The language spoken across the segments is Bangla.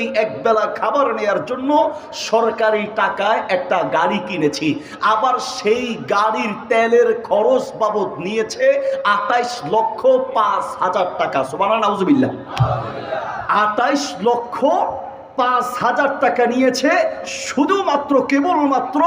এই একবেলা খাবার নেয়ার জন্য সরকারি টাকায় একটা গাড়ি কিনেছি। আবার সেই গাড়ির তেলের খরচ বাবদ নিয়েছে আঠাইশ লক্ষ পাঁচ হাজার টাকা। সোমানা নাউজুবিল্লাহ। আঠাইশ লক্ষ পাঁচ হাজার টাকা নিয়েছে শুধুমাত্র, কেবলমাত্র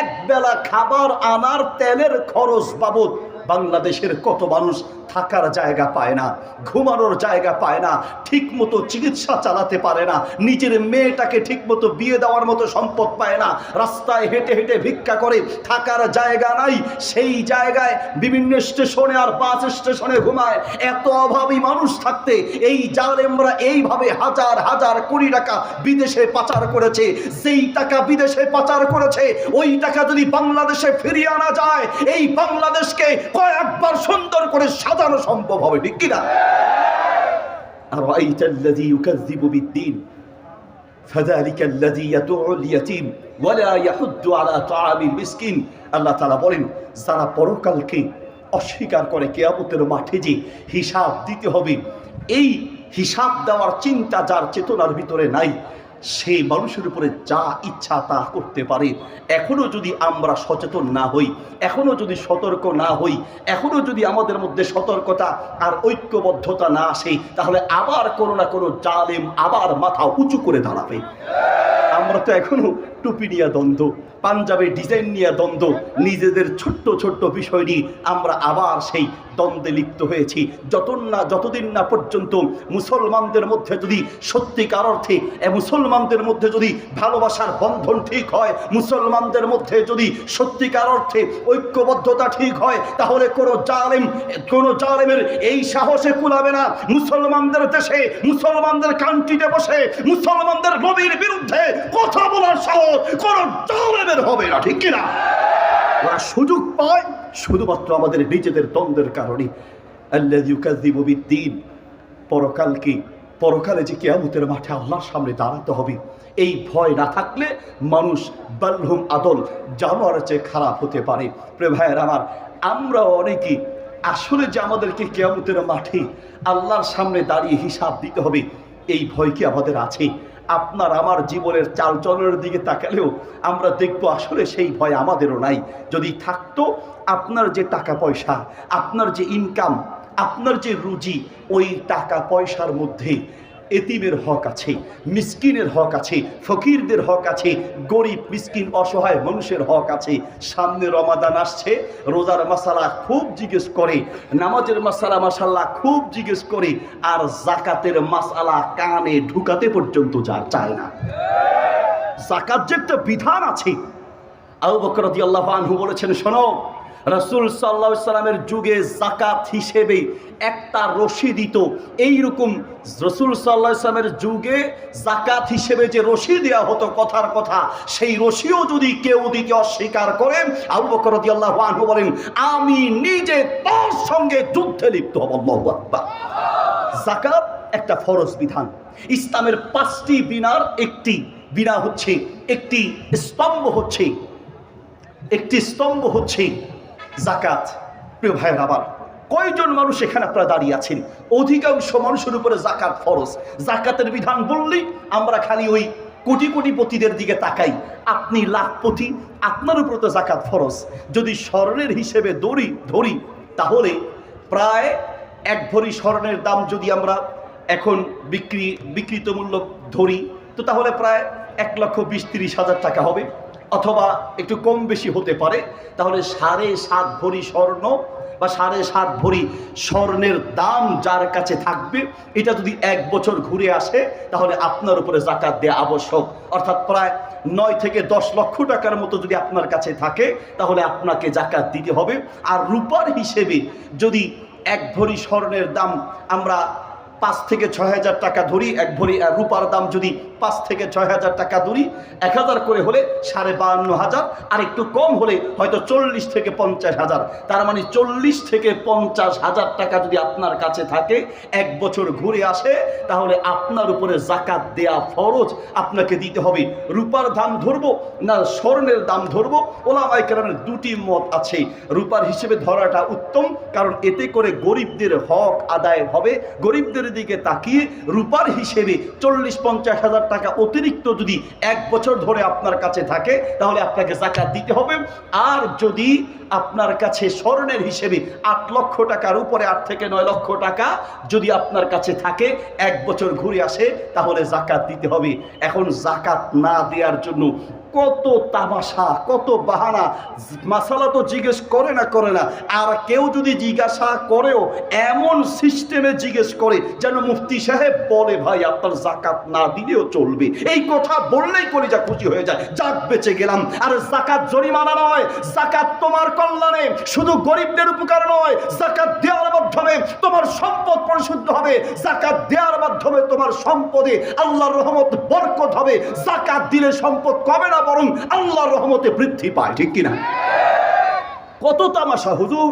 এক বেলা খাবার আনার তেলের খরচ বাবদ। বাংলাদেশের কত মানুষ থাকার জায়গা পায় না, ঘুমানোর জায়গা পায় না ঠিক মতো চিকিৎসা চালাতে পারে না, নিজের মেয়েটাকে ঠিক মতো বিয়ে দেওয়ার মতো সম্পদ পায় না, রাস্তায় হেঁটে হেঁটে ভিক্ষা করে থাকার জায়গা নাই, সেই জায়গায় বিভিন্ন স্টেশনে আর বাস স্টেশনে ঘুমায়, এত অভাবী মানুষ থাকতে এই জালেমরা এইভাবে হাজার হাজার কোটি টাকা বিদেশে পাচার করেছে, যেই টাকা বিদেশে পাচার করেছে, ওই টাকা যদি বাংলাদেশে ফিরিয়ে আনা যায়, এই বাংলাদেশকে কয়েকবার সুন্দর করে সাজানো সম্ভব হবে ঠিক কিনা أرأيت الذي يكذب بالدين فذلك الذي يدعو اليتيم ولا يحد على طعام المسكين আল্লাহ তাআলা বলেন যারা পরকালকে অস্বীকার করে কেয়ামতের মাঠে যে হিসাব দিতে হবে এই হিসাব দেওয়ার চিন্তা যার চেতনার ভিতরে নাই সেই মানুষের উপরে যা ইচ্ছা তা করতে পারে। এখনও যদি আমরা সচেতন না হই এখনও যদি সতর্ক না হই এখনও যদি আমাদের মধ্যে সতর্কতা আর ঐক্যবদ্ধতা না আসে, তাহলে আবার কোনো না কোনো জালেম আবার মাথা উঁচু করে দাঁড়াবে। আমরা তো এখনও টুপি নিয়ে দ্বন্দ্ব পাঞ্জাবের ডিজাইন নিয়ে দ্বন্দ্ব, নিজেদের ছোট্ট ছোট্ট বিষয় নিয়ে আমরা আবার সেই দ্বন্দ্বে লিপ্ত হয়েছি। যত না, যতদিন না পর্যন্ত মুসলমানদের মধ্যে যদি সত্যিকার অর্থে মুসলমানদের মধ্যে যদি ভালোবাসার বন্ধন ঠিক হয়, মুসলমানদের মধ্যে যদি সত্যিকার অর্থে ঐক্যবদ্ধতা ঠিক হয়, তাহলে কোনো জালেম, কোনো জালেমের এই সাহসে কুলাবে না। মুসলমানদের দেশে, মুসলমানদের কান্ট্রিতে বসে, মুসলমানদের নবীর বিরুদ্ধে কথা বলার সাহস কোনো জালেমের হবে না, ঠিক কিনা? ওরা সুযোগ পায়, শুধুমাত্র আমাদের নিজেদের দ্বন্দ্বের কারণে। আল্লাহ দিন পরকালকে, পরকালে যে কেয়ামতের মাঠে আল্লাহর সামনে দাঁড়াতে হবে, এই ভয় না থাকলে মানুষ বাল্লুম আদল, জানোয়ারের চেয়ে খারাপ হতে পারে। প্রে ভাইয়ের আমার, আমরা অনেকে আসলে যে আমাদেরকে কেয়ামতের মাঠে আল্লাহর সামনে দাঁড়িয়ে হিসাব দিতে হবে, এই ভয় কি আমাদের আছে? আপনার আমার জীবনের চালচলনের দিকে তাকালেও আমরা দেখব আসলে সেই ভয় আমাদেরও নাই। যদি থাকতো আপনার যে টাকা পয়সা, আপনার যে ইনকাম আপনার যে রুজি, ওই টাকা পয়সার মধ্যে এতিমের হক আছে, মিসকিনের হক আছে, ফকিরদের হক আছে, গরিব, মিসকিন, অসহায় মানুষের হক আছে। সামনে রমাদান আসছে, রোজার মশালা খুব জিজ্ঞেস করে, নামাজের মশালা মশাল্লা খুব জিজ্ঞেস করে, আর জাকাতের মশালা কানে ঢুকাতে পর্যন্ত যা চায় না। জাকাত যে একটা বিধান আছে। আবু বকর আল্লাহ আনহু বলেছেন, শোনো রাসূল আলাইহি সাল্লামের যুগে যাকাত হিসেবে একটা রশি দিত। এইরকম রসুল সাল্লাহ ইসলামের যুগে জাকাত হিসেবে যে রশি দেওয়া হতো কথার কথা, সেই রশিও যদি কেউ দিকে অস্বীকার করেন, আবু বকর রাদিয়াল্লাহু আনহু বলেন, আমি নিজে তার সঙ্গে যুদ্ধে লিপ্ত হব, আল্লাহু জাকাত একটা ফরজ বিধান। ইসলামের পাঁচটি বিনার একটি, বিনা হচ্ছে একটি স্তম্ভ হচ্ছে, একটি স্তম্ভ হচ্ছে জাকাত প্রিয় ভাইয়ের আবার, কয়জন মানুষ এখানে আপনারা দাঁড়িয়ে আছেন? অধিকাংশ মানুষের উপরে জাকাত ফরজ। জাকাতের বিধান বললেই আমরা খালি ওই কোটি কোটি কোটিপতিদের দিকে তাকাই। আপনি লাখপতি, আপনার উপরে তো জাকাত ফরজ। যদি স্বর্ণের হিসেবে দড়ি ধরি, তাহলে প্রায় এক ভরি স্বর্ণের দাম যদি আমরা এখন বিক্রি বিকৃত মূল্য ধরি, তো তাহলে প্রায় এক লক্ষ বিশ তিরিশ হাজার টাকা হবে। অথবা একটু কম বেশি হতে পারে, তাহলে সাড়ে সাত ভরি স্বর্ণ বা সাড়ে সাত ভরি স্বর্ণের দাম যার কাছে থাকবে, এটা যদি এক বছর ঘুরে আসে, তাহলে আপনার উপরে জাকাত দেওয়া আবশ্যক। অর্থাৎ প্রায় নয় থেকে দশ লক্ষ টাকার মতো যদি আপনার কাছে থাকে, তাহলে আপনাকে জাকাত দিতে হবে। আর রূপার হিসেবে যদি এক ভরি স্বর্ণের দাম আমরা পাঁচ থেকে ছয় হাজার টাকা ধরি, এক ভরি রূপার দাম যদি পাঁচ থেকে ছয় হাজার টাকা ধরি এক হাজার করে হলে সাড়ে বাহান্ন হাজার, আর একটু কম হলে হয়তো চল্লিশ থেকে পঞ্চাশ হাজার। তার মানে চল্লিশ থেকে পঞ্চাশ হাজার টাকা যদি আপনার কাছে থাকে, এক বছর ঘুরে আসে, তাহলে আপনার উপরে জাকাত দেয়া ফরজ। আপনাকে দিতে হবে রূপার দাম ধরবো না স্বর্ণের দাম ধরবো? ওলামাই কেরামের দুটি মত আছে। রূপার হিসেবে ধরাটা উত্তম, কারণ এতে করে গরিবদের হক আদায় হবে। গরিবদের দিকে তাকিয়ে রূপার হিসেবে চল্লিশ পঞ্চাশ হাজার টাকা অতিরিক্ত যদি এক বছর ধরে আপনার কাছে থাকে, তাহলে আপনাকে জাকাত দিতে হবে। আর যদি আপনার কাছে স্বর্ণের হিসেবে আট লক্ষ টাকার উপরে, আট থেকে নয় লক্ষ টাকা যদি আপনার কাছে থাকে, এক বছর ঘুরে আসে, তাহলে জাকাত দিতে হবে। এখন জাকাত না দেওয়ার জন্য কত তামাশা, কত বাহানা, মাসালা তো জিজ্ঞেস করে না করে না। আর কেউ যদি জিজ্ঞাসা করেও এমন সিস্টেমে জিজ্ঞেস করে, যেন মুফতি সাহেব বলে, ভাই, আপনার জাকাত না দিলেও চলবে। এই কথা বললেই করে যা খুশি হয়ে যায়। যাক, বেঁচে গেলাম। আর জাকাত জরিমানা নয়, জাকাত তোমার কল্যাণে। শুধু গরিবদের উপকার নয়, জাকাত দেওয়ার মাধ্যমে তোমার সম্পদ পরিশুদ্ধ হবে। জাকাত দেওয়ার মাধ্যমে তোমার সম্পদে আল্লাহর রহমত বরকত হবে। জাকাত দিলে সম্পদ কমে না বরং আল্লাহর রহমতে বৃদ্ধি পায়, ঠিক কিনা? কত তামাশা, হুজুর?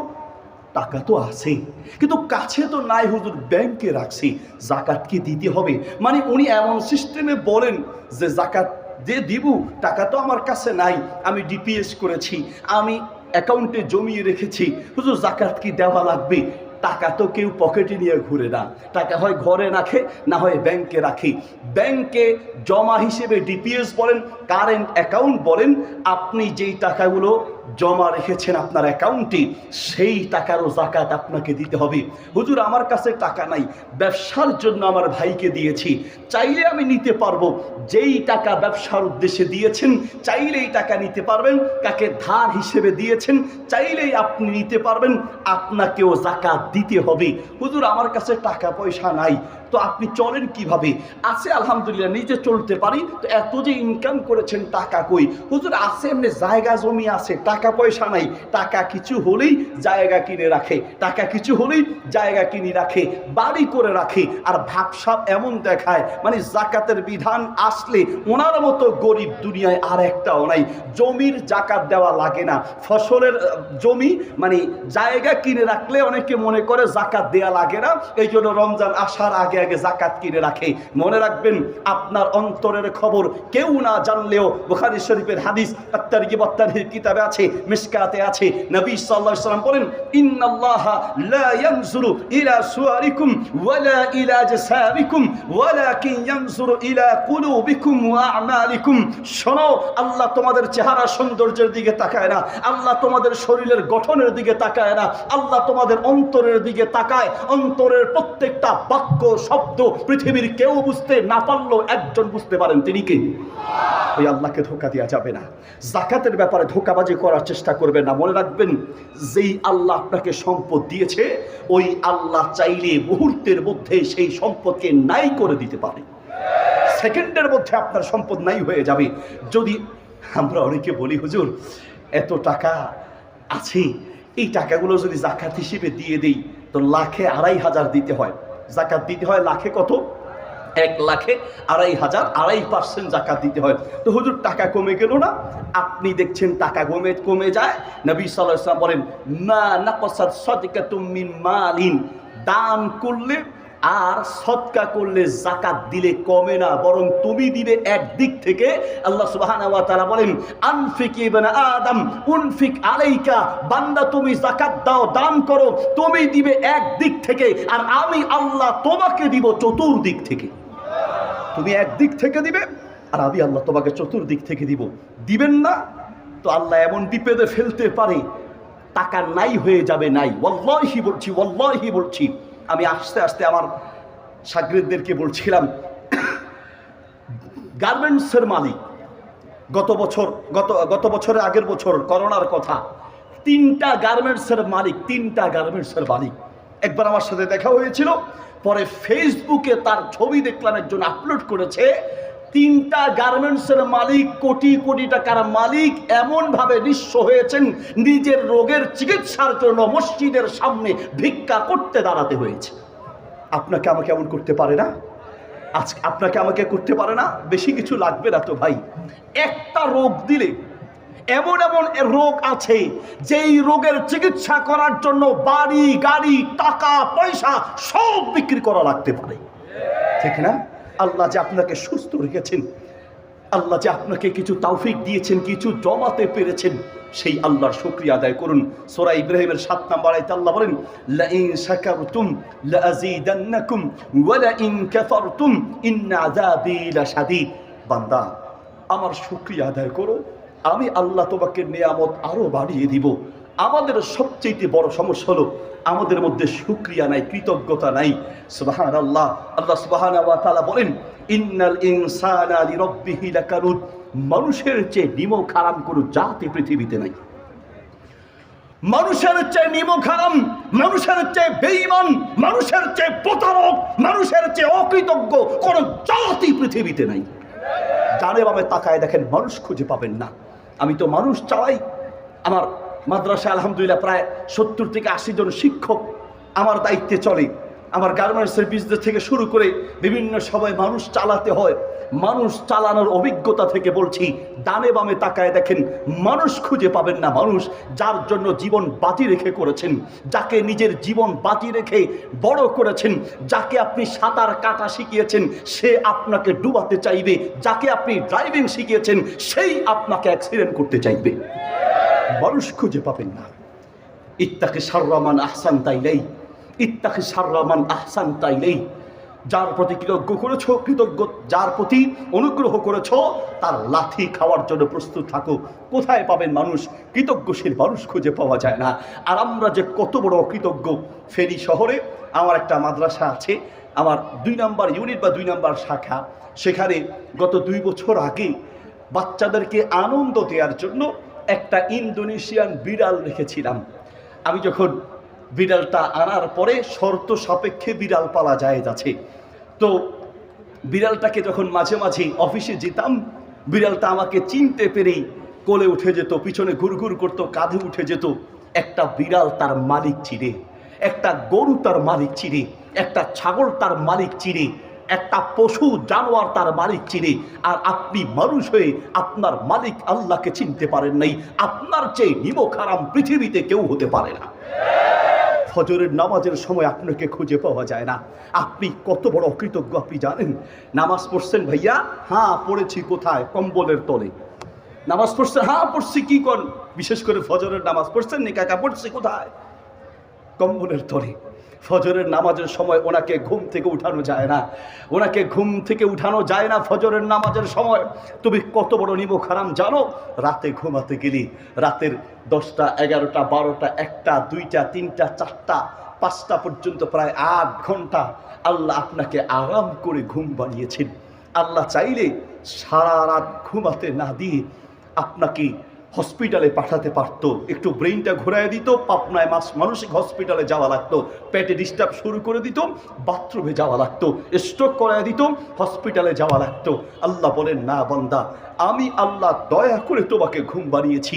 টাকা তো আছে, কিন্তু কাছে তো নাই, হুজুর, ব্যাংকে রাখছি। জাকাত কি দিতে হবে? মানে উনি এমন সিস্টেমে বলেন যে জাকাত যে দিব, টাকা তো আমার কাছে নাই, আমি ডিপিএস করেছি, আমি অ্যাকাউন্টে জমিয়ে রেখেছি। হুজুর, জাকাত কি দেওয়া লাগবে? টাকা তো কেউ পকেটে নিয়ে ঘুরে না। টাকা হয় ঘরে রাখে, না হয় ব্যাংকে রাখি। ব্যাংকে জমা হিসেবে ডিপিএস বলেন কারেন্ট অ্যাকাউন্ট বলেন, আপনি যেই টাকাগুলো জমা রেখেছেন আপনার অ্যাকাউন্টে সেই টাকারও জাকাত আপনাকে দিতে হবে। হুজুর, আমার কাছে টাকা নাই, ব্যবসার জন্য আমার ভাইকে দিয়েছি। চাইলে আমি নিতে পারব। যেই টাকা ব্যবসার উদ্দেশ্যে দিয়েছেন, চাইলেই টাকা নিতে পারবেন। কাকে ধার হিসেবে দিয়েছেন, চাইলেই আপনি নিতে পারবেন। আপনাকেও জাকাত দিতে হবে। হুজুর, আমার কাছে টাকা পয়সা নাই। তো আপনি চলেন কীভাবে? আছে, আলহামদুলিল্লাহ, নিজে চলতে পারি। তো এত যে ইনকাম করেছেন, টাকা কই? হুজুর, আছে এমনি জায়গা জমি আছে, টাকা পয়সা নাই। টাকা কিছু হলেই জায়গা কিনে রাখে। টাকা কিছু হলেই জায়গা কিনে রাখে, বাড়ি করে রাখে। আর ভাবসাব এমন দেখায় মানে জাকাতের বিধান আসলে ওনার মতো গরিব দুনিয়ায় আর একটাও নাই। জমির জাকাত দেওয়া লাগে না। ফসলের জমি মানে জায়গা কিনে রাখলে অনেকে মনে করে জাকাত দেয়া লাগে না। এই জন্য রমজান আসার আগে আগে জাকাত কিনে রাখে। মনে রাখবেন, আপনার অন্তরের খবর কেউ না জানলেও বুখারী শরীফের হাদিস কিতাবে আছে, মিসকাতে আছে। নবী সাল্লাল্লাহু সাল্লাম বলেন, ইন্নাল্লাহা শোনো, আল্লাহ তোমাদের চেহারা সৌন্দর্যের দিকে তাকায় না, আল্লাহ তোমাদের শরীরের গঠনের দিকে তাকায় না, আল্লাহ তোমাদের অন্তরের দিকে তাকায়। অন্তরের প্রত্যেকটা বাক্য শব্দ পৃথিবীর কেউ বুঝতে না পারলেও একজন বুঝতে পারেন, তিনি কে? ওই আল্লাহকে ধোকা দেওয়া যাবে না। জাকাতের ব্যাপারে ধোকাবাজি করার চেষ্টা করবেন না। মনে রাখবেন, যেই আল্লাহ আপনাকে সম্পদ দিয়েছে, ওই আল্লাহ চাইলে মুহূর্তের মধ্যে সেই সম্পদকে নাই করে দিতে পারে। সেকেন্ডের মধ্যে আপনার সম্পদ নাই হয়ে যাবে। যদি আমরা অনেকে বলি, হুজুর, এত টাকা আছে, এই টাকাগুলো যদি জাকাত হিসেবে দিয়ে দেই, তো লাখে আড়াই হাজার দিতে হয়। জাকাত দিতে হয় লাখে কত? এক লাখে আড়াই হাজার, আড়াই পার্সেন্ট জাকাত দিতে হয়। তো হুজুর, টাকা কমে গেল না? আপনি দেখছেন টাকা কমে কমে যায়। নবী সাল্লাহ বলেন না না মা সদিকা তুমি মালিন। দান করলে আর সৎকা করলে জাকাত দিলে কমে না, বরং তুমি দিবে এক দিক থেকে। আল্লাহ সুবহানাহু ওয়া বলেন, আনফিক আদম, উনফিক আলাইকা। বান্দা, তুমি জাকাত দাও, দান করো, তুমি দিবে এক দিক থেকে, আর আমি আল্লাহ তোমাকে দিব চতুর্দিক থেকে। তুমি এক দিক থেকে দিবে, আর আমি আল্লাহ তোমাকে চতুর্দিক থেকে দিব। দিবেন না, তো আল্লাহ এমন বিপদে ফেলতে পারে, টাকা নাই হয়ে যাবে নাই। ওয়াল্লাহি বলছি ওয়াল্লাহি বলছি। আমি আস্তে আস্তে আমার সাগরিদদেরকে বলছিলাম গার্মেন্টসের মালিক, গত বছর, গত গত বছরের আগের বছর করোনার কথা, তিনটা গার্মেন্টসের মালিক, তিনটা গার্মেন্টসের মালিক। একবার আমার সাথে দেখা হয়েছিল, পরে ফেসবুকে তার ছবি দেখলাম, একজন আপলোড করেছে তিনটা গার্মেন্টসের মালিক, কোটি কোটি টাকার মালিক এমনভাবে নিঃস্ব হয়েছেন, নিজের রোগের চিকিৎসার জন্য মসজিদের সামনে ভিক্ষা করতে দাঁড়াতে হয়েছে। আপনাকে আমাকে এমন করতে পারে না? আজ আপনাকে আমাকে করতে পারে না? বেশি কিছু লাগবে না তো ভাই। একটা রোগ দিলে, এমন এমন রোগ আছে, যেই রোগের চিকিৎসা করার জন্য বাড়ি, গাড়ি, টাকা, পয়সা সব বিক্রি করা লাগতে পারে। ঠিক না? আল্লাহ যে আপনাকে সুস্থ রেখেছেন, আল্লাহ যে আপনাকে কিছু তৌফিক দিয়েছেন, কিছু জমাতে পেরেছেন, সেই আল্লাহর শুক্রিয়া আদায় করুন। সোরা ইব্রাহিমের সাত নাম্বার আয়তে আল্লাহ বলেন লা লাইন শাকারতুম লাযীদান্নাকুম ওয়া লাইন কাফারতুম ইন্না আযাবি লাশাদীদ। বান্দা, আমার শুকরিয়া আদায় করো, আমি আল্লাহ তোমাকে নিয়ামত আরও বাড়িয়ে দিব। আমাদের সবচেয়ে বড় সমস্যা হলো আমাদের মধ্যে শুক্রিয়া নাই, কৃতজ্ঞতা নাই। সুবাহান আল্লাহ আল্লাহ সুবাহান বলেন, ইন্নাল ইনসানা লিরাব্বিহি লাকানুদ। মানুষের চেয়ে নিমক হারাম কোনো জাতি পৃথিবীতে নাই। মানুষের চেয়ে নিমক হারাম মানুষের চেয়ে বেঈমান, মানুষের চেয়ে প্রতারক, মানুষের চেয়ে অকৃতজ্ঞ কোন জাতি পৃথিবীতে নাই। জানে বামে তাকায় দেখেন, মানুষ খুঁজে পাবেন না। আমি তো মানুষ চালাই, আমার মাদ্রাসা আলহামদুলিল্লাহ প্রায় সত্তর থেকে আশি জন শিক্ষক আমার দায়িত্বে চলে। আমার গার্মেন্টসের বিজনেস থেকে শুরু করে বিভিন্ন সময় মানুষ চালাতে হয়। মানুষ চালানোর অভিজ্ঞতা থেকে বলছি, ডানে বামে তাকায় দেখেন, মানুষ খুঁজে পাবেন না মানুষ যার জন্য জীবন বাজি রেখে করেছেন, যাকে নিজের জীবন বাজি রেখে বড় করেছেন, যাকে আপনি সাঁতার কাটা শিখিয়েছেন, সে আপনাকে ডুবাতে চাইবে, যাকে আপনি ড্রাইভিং শিখিয়েছেন, সেই আপনাকে অ্যাক্সিডেন্ট করতে চাইবে। মানুষ খুঁজে পাবেন না। ইত্তাকে সাররামান আহসান তাইলেই ইত্তাকে সাররামান আহসান তাইলেই যার প্রতি কৃতজ্ঞ করেছ, কৃতজ্ঞ, যার প্রতি অনুগ্রহ করেছ, তার লাথি খাওয়ার জন্য প্রস্তুত থাকো। কোথায় পাবেন মানুষ? কৃতজ্ঞশীল মানুষ খুঁজে পাওয়া যায় না। আর আমরা যে কত বড় অকৃতজ্ঞ ফেরি শহরে আমার একটা মাদ্রাসা আছে, আমার দুই নাম্বার ইউনিট বা দুই নাম্বার শাখা। সেখানে গত দুই বছর আগে বাচ্চাদেরকে আনন্দ দেওয়ার জন্য একটা ইন্দোনেশিয়ান বিড়াল রেখেছিলাম। আমি যখন বিড়ালটা আনার পরে শর্ত সাপেক্ষে বিড়াল পালা যায় যাচ্ছে তো বিড়ালটাকে যখন মাঝে মাঝে অফিসে যেতাম, বিড়ালটা আমাকে চিনতে পেরেই কোলে উঠে যেত, পিছনে ঘুরঘুর করতো, কাঁধে উঠে যেত। একটা বিড়াল তার মালিক চিরে একটা গরু তার মালিক চিরে একটা ছাগল তার মালিক চিরে একটা পশু জানোয়ার তার মালিক চিনে, আর আপনি মানুষ হয়ে আপনার মালিক আল্লাহকে চিনতে পারেন নাই, আপনার চেয়ে নিমক হারাম পৃথিবীতে কেউ হতে পারে না। ফজরের নামাজের সময় আপনাকে খুঁজে পাওয়া যায় না। আপনি কত বড় অকৃতজ্ঞ, আপনি জানেন? নামাজ পড়ছেন ভাইয়া? হ্যাঁ পড়েছি কোথায়? কম্বলের তলে। নামাজ পড়ছেন হ্যাঁ পড়ছি কি কর বিশেষ করে ফজরের নামাজ পড়ছেন নি কাকা? পড়ছি কোথায়? কম্বলের তলে। ফজরের নামাজের সময় ওনাকে ঘুম থেকে উঠানো যায় না। ওনাকে ঘুম থেকে উঠানো যায় না ফজরের নামাজের সময়। তুমি কত বড় নিমক হারাম জানো? রাতে ঘুমাতে গেলি। রাতের দশটা, এগারোটা, বারোটা, একটা, দুইটা, তিনটা, চারটা, পাঁচটা পর্যন্ত প্রায় আট ঘণ্টা আল্লাহ আপনাকে আরাম করে ঘুম বানিয়েছেন। আল্লাহ চাইলে সারা রাত ঘুমাতে না দিয়ে আপনাকে হসপিটালে পাঠাতে পারত। একটু ব্রেনটা ঘুরাই দিত, পাপনায় মাস মানসিক হসপিটালে যাওয়া লাগতো। পেটে ডিস্টার্ব শুরু করে দিত বাথরুমে যাওয়া লাগতো। স্ট্রোক করায় দিত হসপিটালে যাওয়া লাগতো। আল্লাহ বলেন, না বন্দা আমি আল্লাহ দয়া করে তোমাকে ঘুম বানিয়েছি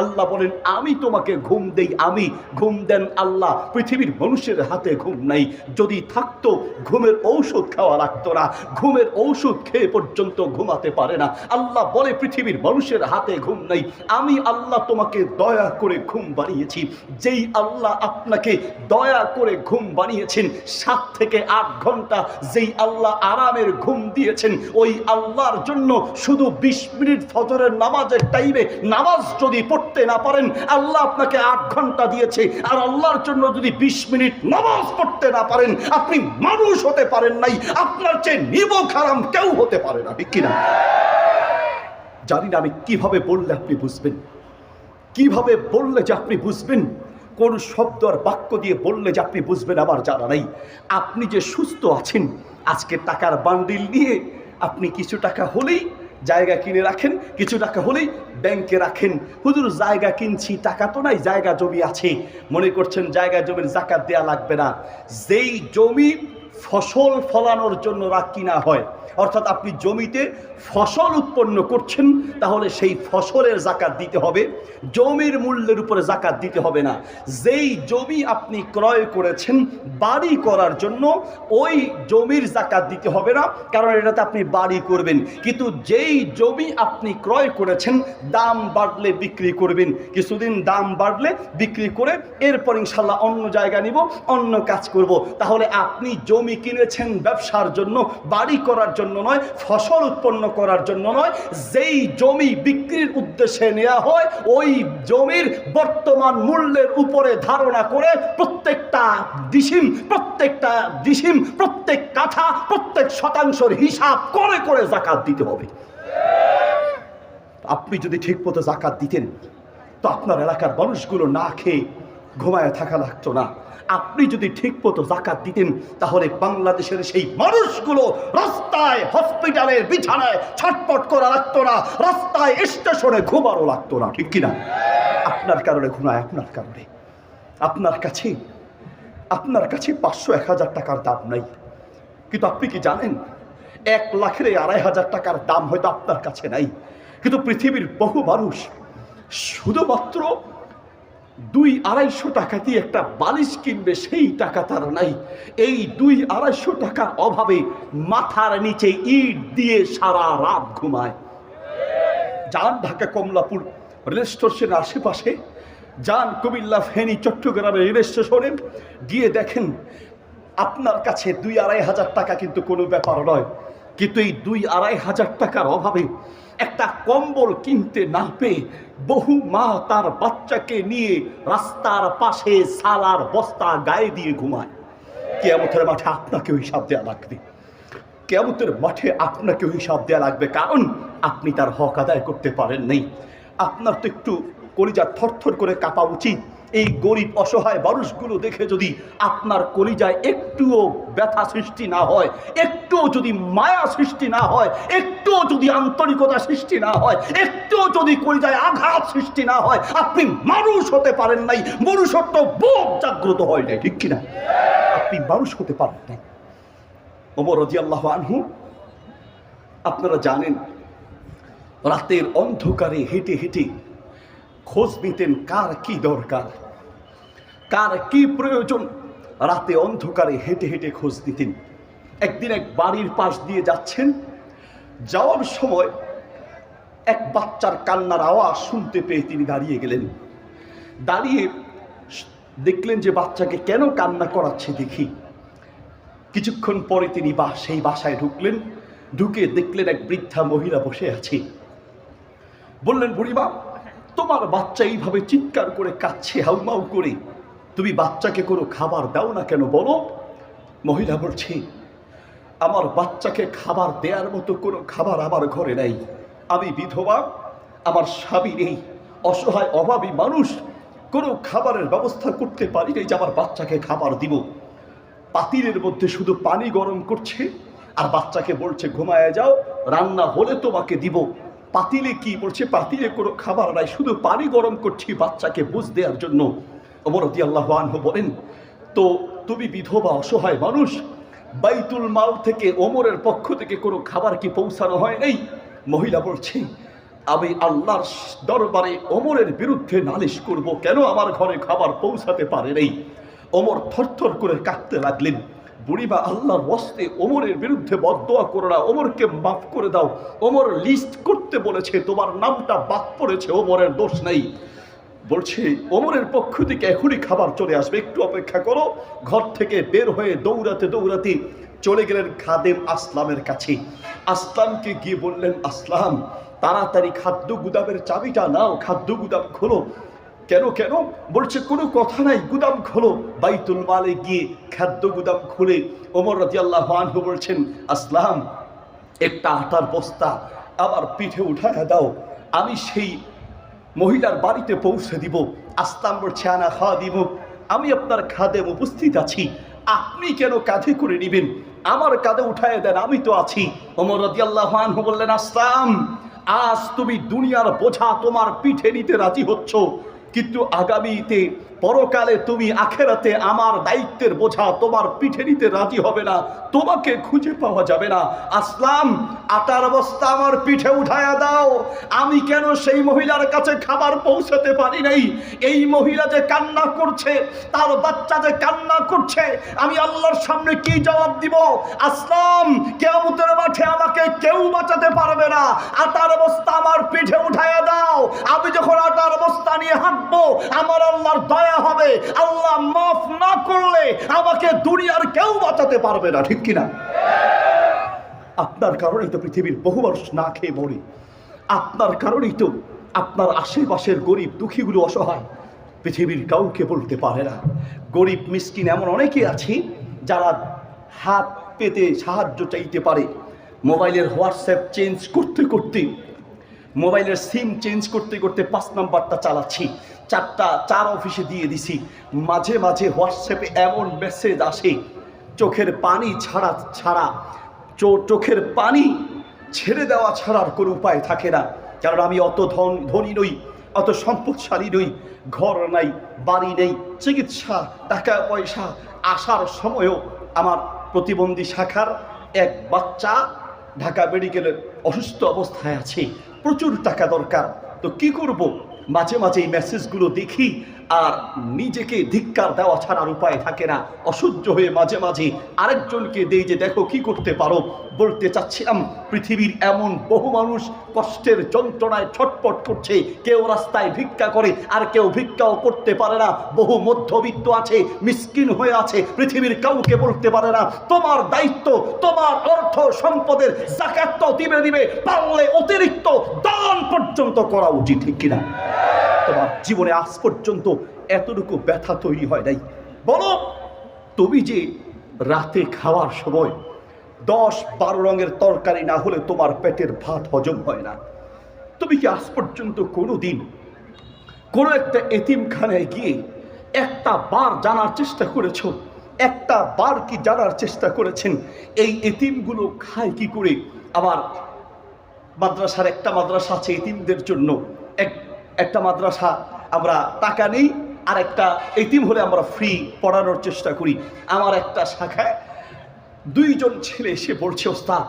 আল্লাহ বলেন, আমি তোমাকে ঘুম দেই, আমি ঘুম দেন আল্লাহ। পৃথিবীর মানুষের হাতে ঘুম নাই। যদি থাকতো, ঘুমের ঔষধ খাওয়া লাগতো না। ঘুমের ঔষধ খেয়ে পর্যন্ত ঘুমাতে পারে না। আল্লাহ বলে, পৃথিবীর মানুষের হাতে ঘুম নাই। আমি আল্লাহ তোমাকে দয়া করে ঘুম বানিয়েছি যেই আল্লাহ আপনাকে দয়া করে ঘুম বানিয়েছেন সাত থেকে আট ঘণ্টা, যেই আল্লাহ আরামের ঘুম দিয়েছেন, ওই আল্লাহর জন্য শুধু বিশ মিনিট ফজরের নামাজের টাইমে নামাজ যদি পড়তে না পারেন, আল্লাহ আপনাকে আট ঘণ্টা দিয়েছে। আর আল্লাহর জন্য যদি বিশ মিনিট নামাজ পড়তে না পারেন, আপনি মানুষ হতে পারেন নাই, আপনার চেয়ে নিব খারাম কেউ হতে পারে না, ঠিক কিনা? জানি না আমি কীভাবে বললে আপনি বুঝবেন। কীভাবে বললে যে আপনি বুঝবেন? কোন শব্দ আর বাক্য দিয়ে বললে যে আপনি বুঝবেন আমার জানা নাই। আপনি যে সুস্থ আছেন আজকে টাকার বান্ডিল নিয়ে আপনি কিছু টাকা হলেই জায়গা কিনে রাখেন, কিছু টাকা হলেই ব্যাংকে রাখেন। হুজুর, জায়গা কিনছি, টাকা তো নাই, জায়গা জমি আছে। মনে করছেন জায়গা জমির জাকাত দেয়া লাগবে না। যেই জমি ফসল ফলানোর জন্য রাখ কিনা হয় অর্থাৎ আপনি জমিতে ফসল উৎপন্ন করছেন, তাহলে সেই ফসলের জাকাত দিতে হবে। জমির মূল্যের উপরে জাকাত দিতে হবে না। যেই জমি আপনি ক্রয় করেছেন বাড়ি করার জন্য, ওই জমির জাকাত দিতে হবে না, কারণ এটাতে আপনি বাড়ি করবেন। কিন্তু যেই জমি আপনি ক্রয় করেছেন, দাম বাড়লে বিক্রি করবেন। কিছুদিন দাম বাড়লে বিক্রি করে এরপর ইনশাল্লাহ অন্য জায়গা নিব, অন্য কাজ করব। তাহলে আপনি জমি কিনেছেন ব্যবসার জন্য, বাড়ি করার জন্য নয়, ফসল উৎপন্ন করার জন্য নয়, যেই জমি বিক্রির উদ্দেশ্যে নেওয়া হয়, ওই জমির বর্তমান মূল্যের উপরে ধারণা করে প্রত্যেকটা ডিসিম প্রত্যেকটা ডিসিম, প্রত্যেক কাঠা, প্রত্যেক শতাংশের হিসাব করে করে জাকাত দিতে হবে। আপনি যদি ঠিক মতো জাকাত দিতেন, তো আপনার এলাকার মানুষগুলো না খেয়ে ঘুমায় থাকা লাগতো না। আপনি যদি ঠিক মতো জাকাত দিতেন, তাহলে বাংলাদেশের সেই মানুষগুলো রাস্তায়, হসপিটালের বিছানায় ছটপট করা লাগতো না, রাস্তায় স্টেশনে ঘুমারও লাগতো না, ঠিক কিনা? আপনার কারণে ঘুমায়, আপনার কারণে। আপনার কাছে আপনার কাছে পাঁচশো এক হাজার টাকার দাম নাই। কিন্তু আপনি কি জানেন? এক লাখের আড়াই হাজার টাকার দাম হয়তো আপনার কাছে নাই। কিন্তু পৃথিবীর বহু মানুষ শুধুমাত্র দুই আড়াইশো টাকা দিয়ে একটা বালিশ কিনবে, সেই টাকা তার নাই। এই দুই আড়াইশো টাকার অভাবে মাথার নিচে ইট দিয়ে সারা রাত ঘুমায়। যান ঢাকা কমলাপুর রেল স্টেশনের আশেপাশে, যান কুমিল্লা ফেনী চট্টগ্রামের রেল স্টেশনে। গিয়ে দেখেন, আপনার কাছে দুই আড়াই হাজার টাকা কিন্তু কোনো ব্যাপার নয়। কিন্তু এই দুই আড়াই হাজার টাকার অভাবে একটা কম্বল কিনতে না পেয়ে বহু মা তার বাচ্চাকে নিয়ে রাস্তার পাশে সালার বস্তা গায়ে দিয়ে ঘুমায়। কেয়ামতের মাঠে আপনাকেও হিসাব দেওয়া লাগবে। কেয়ামতের মাঠে আপনাকেও হিসাব দেওয়া লাগবে, কারণ আপনি তার হক আদায় করতে পারেন নাই। আপনার তো একটু কলিজা থরথর করে কাঁপা উচিত। এই গরিব অসহায় মানুষগুলো দেখে যদি আপনার কলিজায় একটুও ব্যথা সৃষ্টি না হয়, একটুও যদি মায়া সৃষ্টি না হয়, একটুও যদি আন্তরিকতা সৃষ্টি না হয়, একটুও যদি কলিজায় আঘাত সৃষ্টি না হয়, আপনি মানুষ হতে পারেন নাই, মনুষ্যত্ব বোধ জাগ্রত হয় নাই, ঠিক কিনা? আপনি মানুষ হতে পারেন নাই। ওমর রাজিয়াল্লাহ আনহু, আপনারা জানেন, রাতের অন্ধকারে হেঁটে হেঁটে খোঁজ নিতেন কার কি দরকার? কার কি প্রয়োজন? রাতে অন্ধকারে হেঁটে হেঁটে খোঁজ নিতেন। একদিন এক বাড়ির পাশ দিয়ে যাচ্ছেন। যাওয়ার সময় এক বাচ্চার কান্নার আওয়াজ শুনতে পেয়ে তিনি দাঁড়িয়ে গেলেন। দাঁড়িয়ে দেখলেন যে বাচ্চাকে কেন কান্না করাচ্ছে দেখি। কিছুক্ষণ পরে তিনি বা, সেই বাসায় ঢুকলেন। ঢুকে দেখলেন এক বৃদ্ধা মহিলা বসে আছে। বললেন, বুড়িমা তোমার বাচ্চা এইভাবে চিৎকার করে কাচ্ছে হাউমাউ করে। তুমি বাচ্চাকে কোনো খাবার দাও না কেন বলো? মহিলা বলছে, আমার বাচ্চাকে খাবার দেওয়ার মতো কোনো খাবার আমার ঘরে নাই। আমি বিধবা, আমার স্বামী নেই। অসহায়, অভাবী মানুষ, কোনো খাবারের ব্যবস্থা করতে পারি নাই যে আমার বাচ্চাকে খাবার দিব। পাতিলের মধ্যে শুধু পানি গরম করছে, আর বাচ্চাকে বলছে, ঘুমায় যাও, রান্না হলে তোমাকে দিব। পাতিলে কি বলছে? পাতিলে কোনো খাবার নাই, শুধু পানি গরম করছি বাচ্চাকে বুঝ দেওয়ার জন্য। অমরতি আল্লাহ আনহু বলেন, তো তুমি বিধবা, অসহায় মানুষ, বাইতুল মাল থেকে ওমরের পক্ষ থেকে কোনো খাবার কি পৌঁছানো হয় নাই? মহিলা বলছে, আমি আল্লাহর দরবারে ওমরের বিরুদ্ধে নালিশ করব, কেন আমার ঘরে খাবার পৌঁছাতে পারে নাই? ওমর থরথর করে কাঁদতে লাগলেন। বুড়িমা আল্লাহর ওয়াস্তে ওমরের বিরুদ্ধে বদোয়া করো না, ওমরকে মাফ করে দাও। ওমর লিস্ট করতে বলেছে, তোমার নামটা বাদ পড়েছে, ওমরের দোষ নেই। বলছে, ওমরের পক্ষ থেকে এখনই খাবার চলে আসবে, একটু অপেক্ষা করো, ঘর থেকে বের হয়ে দৌড়াতে দৌড়াতে চলে গেলেন খাদেম আসলামের কাছে। আসলামকে গিয়ে বললেন, আসলাম, তাড়াতাড়ি খাদ্য গুদামের চাবিটা নাও, খাদ্য গুদাম খোলো। কেন কেন? বলছে, কোনো কথা নাই, গুদাম খোলো। বাইতুল মালে গিয়ে খাদ্য গুদাম খুলে। ওমর রাজি আল্লাহ বলছেন, আসলাম, একটা আটার বস্তা আবার পিঠে উঠায় দাও, আমি সেই মহিলার বাড়িতে পৌঁছে দিব। আসলাম বলছে, আনা খাওয়া দিব আমি আপনার খাদে উপস্থিত আছি। আপনি কেন কাঁধে করে নেবেন? আমার কাঁধে উঠায় দেন, আমি তো আছি। ওমর রদি আল্লাহ বললেন, আসলাম, আজ তুমি দুনিয়ার বোঝা তোমার পিঠে নিতে রাজি হচ্ছ। কিন্তু আগামীতে পরকালে তুমি আখেরাতে আমার দায়িত্বের বোঝা তোমার পিঠে নিতে রাজি হবে না। তোমাকে খুঁজে পাওয়া যাবে না। আসলাম আটার বস্তা আমার পিঠে উঠায়া দাও। আমি কেন সেই মহিলার কাছে খাবার পৌঁছাতে পারি নাই? এই মহিলা যে কান্না করছে, তার বাচ্চা যে কান্না করছে, আমি আল্লাহর সামনে কি জবাব দিব? আসলাম, কেয়ামতের মাঠে আমাকে কেউ বাঁচাতে পারবে না। আটার বস্তা আমার পিঠে উঠায়া দাও। আমি যখন আটার বস্তা নিয়ে হাঁটবো, আমার আল্লাহর দয়া হবে। আল্লাহ মাফ না করলে আমাকে দুনিয়ার কেউ বাঁচাতে পারবে না, ঠিক কিনা? আপনার কারণেই তো পৃথিবীর বহু মানুষ না খেয়ে মরে। আপনার কারণেই তো আপনার আশেপাশের গরিব দুঃখীগুলো অসহায়। পৃথিবীর কাউকে বলতে পারে না। গরিব, মিসকিন এমন অনেকে আছে যারা হাত পেতে সাহায্য চাইতে পারে। মোবাইলের হোয়াটসঅ্যাপ চেঞ্জ করতে করতে মোবাইলের সিম চেঞ্জ করতে করতে পাঁচ নাম্বারটা চালাচ্ছি। চারটা, চার অফিসে দিয়ে দিছি। মাঝে মাঝে হোয়াটসঅ্যাপে এমন মেসেজ আসে, চোখের পানি ছাড়া ছাড়া চোখের পানি ছেড়ে দেওয়া ছাড়ার কোনো উপায় থাকে না। কারণ আমি অত ধন, ধনী নই, অত সম্পদশালী নই, ঘর নাই, বাড়ি নেই, চিকিৎসা, টাকা পয়সা আসার সময়ও আমার প্রতিবন্ধী শাখার এক বাচ্চা ঢাকা মেডিকেলে অসুস্থ অবস্থায় আছে। প্রচুর টাকা দরকার। তো কি করব? মাঝে মাঝে এই মেসেজগুলো দেখি আর নিজেকে ধিক্কার দেওয়া ছাড়ার উপায় থাকে না। অসহ্য হয়ে মাঝে মাঝে আরেকজনকে দেই যে, দেখো কি করতে পারো। বলতে চাচ্ছিলাম, পৃথিবীর এমন বহু মানুষ কষ্টের যন্ত্রণায় ছটপট করছে। কেউ রাস্তায় ভিক্ষা করে, আর কেউ ভিক্ষাও করতে পারে না। বহু মধ্যবিত্ত আছে, মিসকিন হয়ে আছে, পৃথিবীর কাউকে বলতে পারে না। তোমার দায়িত্ব, তোমার অর্থ সম্পদের জাকাত তো দিবে দিবে, পারলে অতিরিক্ত দান পর্যন্ত করা উচিত ঠিক কিনা? তোমার জীবনে আজ পর্যন্ত এতটুকু ব্যথা তৈরি হয় নাই। বলো, তুমি যে রাতে খাওয়ার সময় দশ বারো রঙের তরকারি না হলে তোমার পেটের ভাত হজম হয় না। তুমি কি আজ পর্যন্ত কোনো দিন কোনো একটা এতিমখানায় গিয়ে একটা বার জানার চেষ্টা করেছ? একটা বার কি জানার চেষ্টা করেছেন? এই এতিমগুলো খায় কি করে? আবার মাদ্রাসার একটা মাদ্রাসা আছে এতিমদের জন্য এক একটা মাদ্রাসা আমরা টাকা নেই আর একটা এতিম হলে আমরা ফ্রি পড়ানোর চেষ্টা করি। আমার একটা শাখায় দুইজন ছেলে এসে বলছে, ওস্তাদ,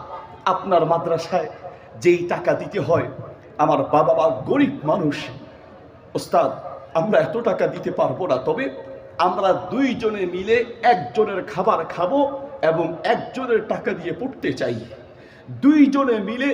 আপনার মাদ্রাসায় যেই টাকা দিতে হয়, আমার বাবা মা গরিব মানুষ, ওস্তাদ, আমরা এত টাকা দিতে পারব না, তবে আমরা দুইজনে মিলে একজনের খাবার খাব এবং একজনের টাকা দিয়ে পড়তে চাই। দুইজনে মিলে